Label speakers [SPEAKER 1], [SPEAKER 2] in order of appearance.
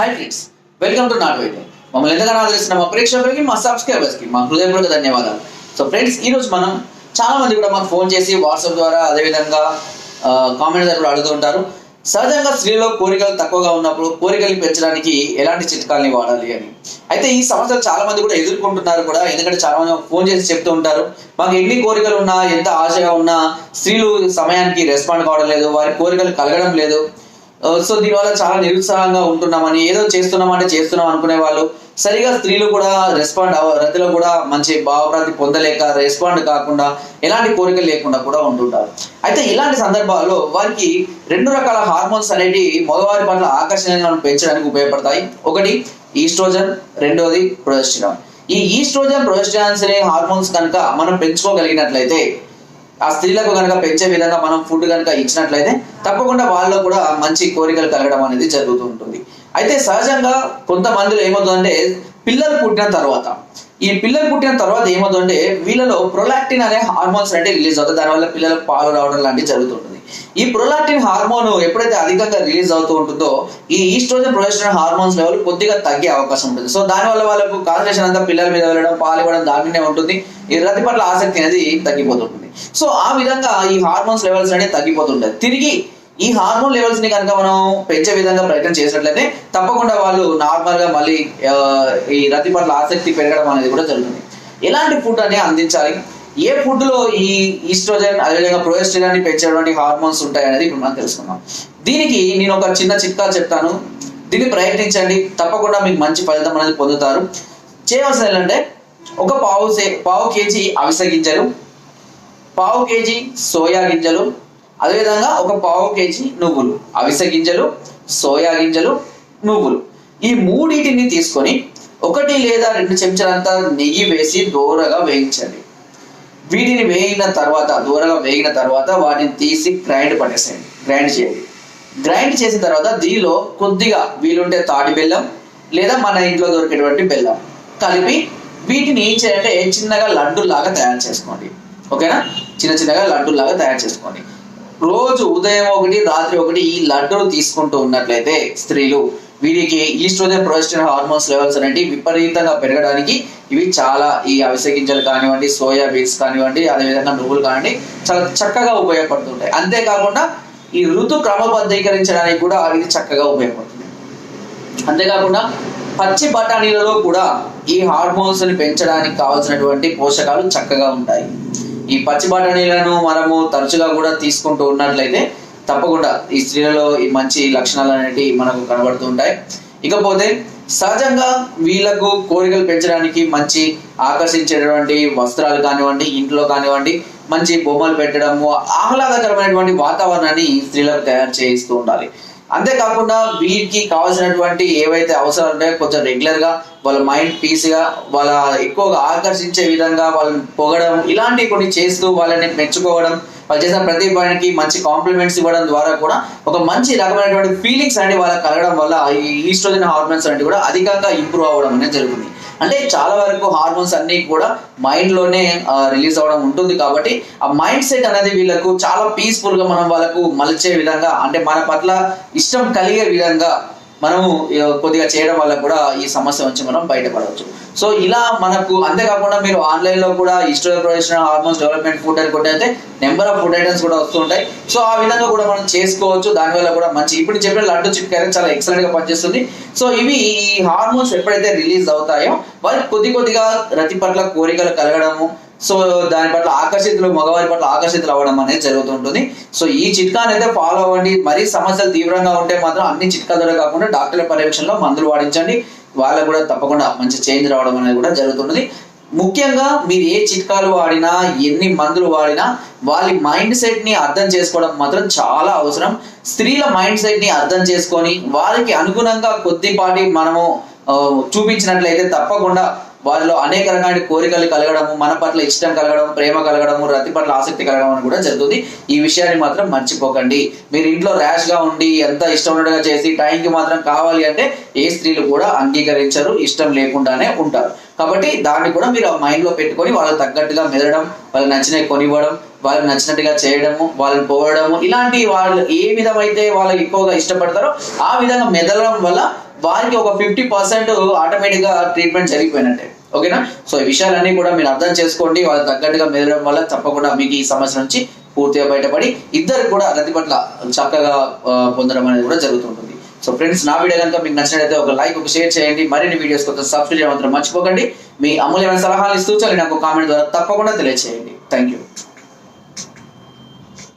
[SPEAKER 1] Hi friends welcome to not wait మమ్మల్ని ఎంతగానో ఆదరిస్తున్న మా ప్రేక్షకులకి మా సబ్స్క్రైబర్స్కి మా హృదయపూర్వక ధన్యవాదాలు. సో ఫ్రెండ్స్ ఈ రోజు మనం చాలా మంది కూడా మాకు ఫోన్ చేసి వాట్సాప్ ద్వారా అదేవిధంగా కామెంట్ ద్వారా కూడా అడుగుతూ ఉంటారు. సహజంగా స్త్రీలో కోరికలు తక్కువగా ఉన్నప్పుడు కోరికలు పెంచడానికి ఎలాంటి చిట్కాలని వాడాలి అని. అయితే ఈ సమస్యలు చాలా మంది కూడా ఎదుర్కొంటున్నారు కూడా ఎందుకంటే చాలా మంది ఫోన్ చేసి చెప్తూ ఉంటారు. మాకు ఎన్ని కోరికలు ఉన్నా ఎంత ఆశగా ఉన్నా స్త్రీలు సమయానికి రెస్పాండ్ కావడం లేదు వారి కోరికలు కలగడం లేదు. సో దీనివల్ల చాలా నిరుత్సాహంగా ఉంటున్నామని ఏదో చేస్తున్నామంటే చేస్తున్నాం అనుకునే వాళ్ళు సరిగా స్త్రీలు కూడా రెస్పాండ్ అవ రతిలో కూడా మంచి భావప్రాతి పొందలేక రెస్పాండ్ కాకుండా ఎలాంటి కోరికలు లేకుండా కూడా ఉంటుంటారు అయితే ఇలాంటి సందర్భాల్లో వారికి రెండు రకాల హార్మోన్స్ అనేవి మగవారి పట్ల ఆకర్షణను పెంచడానికి ఉపయోగపడతాయి. ఒకటి ఈస్ట్రోజన్ రెండోది ప్రొజెస్టిరాన్. ఈ ఈస్ట్రోజన్ ప్రొజెస్టిరాన్స్ అనే హార్మోన్స్ కనుక మనం పెంచుకోగలిగినట్లయితే ఆ స్త్రీలకు కనుక పెంచే విధంగా మనం ఫుడ్ కనుక ఇచ్చినట్లయితే తప్పకుండా వాళ్ళలో కూడా మంచి కోరికలు కలగడం అనేది జరుగుతూ ఉంటుంది. అయితే సహజంగా కొంతమందిలో ఏమవుతుందంటే పిల్లలు పుట్టిన తర్వాత ఈ పిల్లలు పుట్టిన తర్వాత ఏమవుతుందంటే వీళ్ళలో ప్రొలాక్టిన్ అనే హార్మోన్స్ అంటే రిలీజ్ అవుతుంది దానివల్ల పిల్లలకు పాలు రావడం లాంటివి జరుగుతుంటుంది ఈ ప్రొలాక్టిన్ హార్మోన్ ఎప్పుడైతే అధికంగా రిలీజ్ అవుతూ ఉంటుందో ఈ ఈస్ట్రోజన్ ప్రొజెస్ట్రాన్ హార్మోన్స్ లెవెల్ కొద్దిగా తగ్గే అవకాశం ఉంటుంది. సో దానివల్ల వాళ్ళకు కాన్సన్ట్రేషన్ అంతా పిల్లల మీద వెళ్ళడం పాలు ఇవ్వడం దానినే ఉంటుంది. ఈ రతి పట్ల ఆసక్తి అనేది తగ్గిపోతుంటుంది. సో ఆ విధంగా ఈ హార్మోన్స్ లెవెల్స్ అనేది తగ్గిపోతుంటాయి. తిరిగి ఈ హార్మోన్ లెవెల్స్ని కనుక మనం పెంచే విధంగా ప్రయత్నం చేసినట్లయితే తప్పకుండా వాళ్ళు నార్మల్గా మళ్ళీ ఈ రతి పట్ల ఆసక్తి పెరగడం అనేది కూడా జరుగుతుంది. ఎలాంటి ఫుడ్ అనేది అందించాలి? ఏ ఫుడ్లో ఈ ఈస్ట్రోజన్ అదేవిధంగా ప్రొజెస్టరాన్ని పెంచేటువంటి హార్మోన్స్ ఉంటాయి అనేది ఇప్పుడు మనం తెలుసుకుందాం. దీనికి నేను ఒక చిన్న చిట్కా చెప్తాను. దీన్ని ప్రయత్నించండి. తప్పకుండా మీకు మంచి ఫలితం అనేది పొందుతారు. చేయవలసింది ఏంటంటే ఒక పావు పావు కేజీ అవిసె గింజలు పావు కేజీ సోయా గింజలు అదేవిధంగా ఒక పావు కేజీ నువ్వులు అవిసె గింజలు సోయా గింజలు నువ్వులు. ఈ మూడింటిని తీసుకొని ఒకటి లేదా రెండు చెంచాలంతా నెయ్యి వేసి దోరగా వేయించండి. వీటిని వేగిన తర్వాత దూరగా వేగిన తర్వాత వాటిని తీసి గ్రైండ్ పట్టేసేయండి. గ్రైండ్ చేయండి. గ్రైండ్ చేసిన తర్వాత దీనిలో కొద్దిగా వీలుంటే తాటి బెల్లం లేదా మన ఇంట్లో దొరికేటువంటి బెల్లం కలిపి వీటిని ఏం చేయాలంటే చిన్నగా లడ్డూలాగా తయారు చేసుకోండి. ఓకేనా? చిన్న చిన్నగా లడ్డూలాగా తయారు చేసుకోండి. రోజు ఉదయం ఒకటి రాత్రి ఒకటి ఈ లడ్డూలు తీసుకుంటూ ఉన్నట్లయితే స్త్రీలు వీరికి ఈస్ట్రోజన్ ప్రొజెస్టరాన్ హార్మోన్స్ లెవెల్స్ అనేవి విపరీతంగా పెరగడానికి ఇవి చాలా ఈ అవిసె గింజలు కానివ్వండి సోయా బీన్స్ కానివ్వండి అదేవిధంగా నువ్వులు కానివ్వండి చాలా చక్కగా ఉపయోగపడుతుంటాయి. అంతేకాకుండా ఈ ఋతు క్రమబద్ధీకరించడానికి కూడా ఇది చక్కగా ఉపయోగపడుతుంది. అంతేకాకుండా పచ్చి బఠానీలలో కూడా ఈ హార్మోన్స్ని పెంచడానికి కావాల్సినటువంటి పోషకాలు చక్కగా ఉంటాయి. ఈ పచ్చి బఠానీలను మనము తరచుగా కూడా తీసుకుంటూ ఉన్నట్లయితే తప్పకుండా ఈ స్త్రీలలో ఈ మంచి లక్షణాలు అనేవి మనకు కనబడుతూ ఉంటాయి. ఇకపోతే సహజంగా వీళ్ళకు కోరికలు పెంచడానికి మంచి ఆకర్షించేటువంటి వస్త్రాలు కానివ్వండి ఇంట్లో కానివ్వండి మంచి బొమ్మలు పెట్టడము ఆహ్లాదకరమైనటువంటి వాతావరణాన్ని స్త్రీలకు తయారు చేయిస్తూ ఉండాలి. అంతేకాకుండా వీరికి కావాల్సినటువంటి ఏవైతే అవసరాలు ఉంటాయో కొంచెం రెగ్యులర్గా వాళ్ళ మైండ్ పీస్గా వాళ్ళ ఎక్కువగా ఆకర్షించే విధంగా వాళ్ళని పొగడం ఇలాంటివి కొన్ని చేస్తూ వాళ్ళని మెచ్చుకోవడం వాళ్ళు చేసిన ప్రతి పనికి మంచి కాంప్లిమెంట్స్ ఇవ్వడం ద్వారా కూడా ఒక మంచి రకమైనటువంటి ఫీలింగ్స్ అనేవి వాళ్ళకి కలగడం వల్ల ఈ ఈస్ట్రోజన్ హార్మోన్స్ అనేవి కూడా అధికంగా ఇంప్రూవ్ అవ్వడం అనేది జరుగుతుంది. అంటే చాలా వరకు హార్మోన్స్ అన్ని కూడా మైండ్లోనే రిలీజ్ అవ్వడం ఉంటుంది కాబట్టి ఆ మైండ్ సెట్ అనేది వీళ్ళకు చాలా పీస్ఫుల్గా మనం వాళ్ళకు మలిచే విధంగా అంటే మన పట్ల ఇష్టం కలిగే విధంగా మనము కొద్దిగా చేయడం వల్ల కూడా ఈ సమస్య నుంచి మనం బయటపడవచ్చు. సో ఇలా మనకు అంతేకాకుండా మీరు ఆన్లైన్లో కూడా estrogen progesterone hormones development food అని కొట్టయితే నెంబర్ ఆఫ్ ఫుడ్ ఐటమ్స్ కూడా వస్తుంటాయి సో ఆ విధంగా కూడా మనం చేసుకోవచ్చు. దానివల్ల కూడా మంచి ఇప్పుడు చెప్పిన లడ్డు చిట్కా చాలా ఎక్సలెంట్గా పనిచేస్తుంది. సో ఇవి ఈ హార్మోన్స్ ఎప్పుడైతే రిలీజ్ అవుతాయో వారికి కొద్ది కొద్దిగా రతి పట్ల కోరికలు కలగడము సో దాని పట్ల ఆకర్షితులు మగవారి పట్ల ఆకర్షితులు అవ్వడం అనేది జరుగుతుంటుంది సో ఈ చిట్కాని అయితే ఫాలో అవ్వండి. మరీ సమస్యలు తీవ్రంగా ఉంటే మాత్రం అన్ని చిట్కాల ద్వారా కాకుండా డాక్టర్ల పర్యవేక్షణలో మందులు వాడించండి. వాళ్ళకు కూడా తప్పకుండా మంచి చేంజ్ రావడం అనేది కూడా జరుగుతుంటుంది. ముఖ్యంగా మీరు ఏ చిట్కాలు వాడినా ఎన్ని మందులు వాడినా వాళ్ళ మైండ్ సెట్ని అర్థం చేసుకోవడం మాత్రం చాలా అవసరం. స్త్రీల మైండ్ సెట్ని అర్థం చేసుకొని వారికి అనుగుణంగా కొద్దిపాటి మనము చూపించినట్లయితే తప్పకుండా వారిలో అనేక రకాల కోరికలు కలగడము మన పట్ల ఇష్టం కలగడం ప్రేమ కలగడము రతి పట్ల ఆసక్తి కలగడం అని కూడా జరుగుతుంది. ఈ విషయాన్ని మాత్రం మర్చిపోకండి. మీరు ఇంట్లో ర్యాష్గా ఉండి ఎంత ఇష్టం ఉండగా చేసి టైంకి మాత్రం కావాలి అంటే ఏ స్త్రీలు కూడా అంగీకరించరు ఇష్టం లేకుండానే ఉంటారు. కాబట్టి దాన్ని కూడా మీరు మైండ్లో పెట్టుకొని వాళ్ళకి తగ్గట్టుగా మెదడం వాళ్ళకి నచ్చినవి కొనివ్వడం వాళ్ళకి నచ్చినట్టుగా చేయడము వాళ్ళని పోవడము ఇలాంటి వాళ్ళు ఏ విధమైతే వాళ్ళకి ఎక్కువగా ఇష్టపడతారో ఆ విధంగా మెదలడం వల్ల వారికి ఒక ఫిఫ్టీ పర్సెంట్ ఆటోమేటిక్గా ట్రీట్మెంట్ జరిగిపోయినట్టే. ఓకేనా? సో ఈ విషయాలన్నీ కూడా మీరు అర్థం చేసుకోండి. వాళ్ళకి తగ్గట్టుగా మెదలడం వల్ల తప్పకుండా మీకు ఈ సమస్య నుంచి పూర్తిగా బయటపడి ఇద్దరు కూడా రతి పట్ల చక్కగా పొందడం అనేది కూడా జరుగుతుంటుంది. సో ఫ్రెండ్స్ నా వీడియో కనుక మీకు నచ్చినట్లయితే ఒక లైక్ ఒక షేర్ చేయండి. మరిన్ని వీడియోస్ కోసం సబ్స్క్రైబ్ చేయడం మాత్రం మర్చిపోకండి. మీ అమూల్యమైన సలహాలు ఇస్తూ చాలు నాకు కామెంట్ ద్వారా తప్పకుండా తెలియజేయండి థ్యాంక్ యూ